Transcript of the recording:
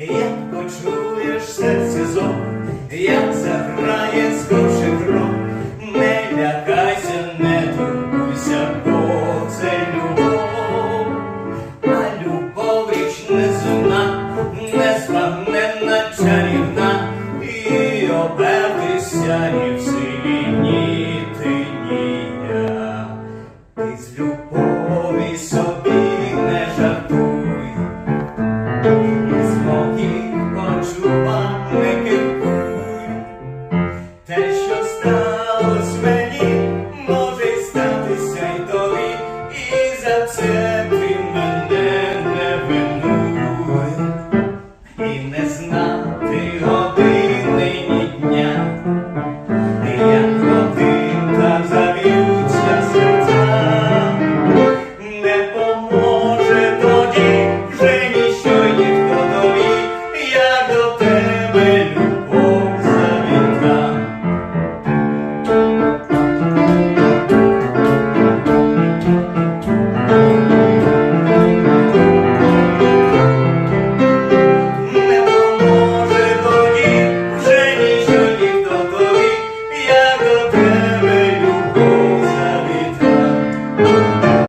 як почуєш серце зов, як заграє скорше кров, не лякайся, не турбуйся, бо це любов, а любов річ неземна, незбагненна чарівна, і обертися і в селі.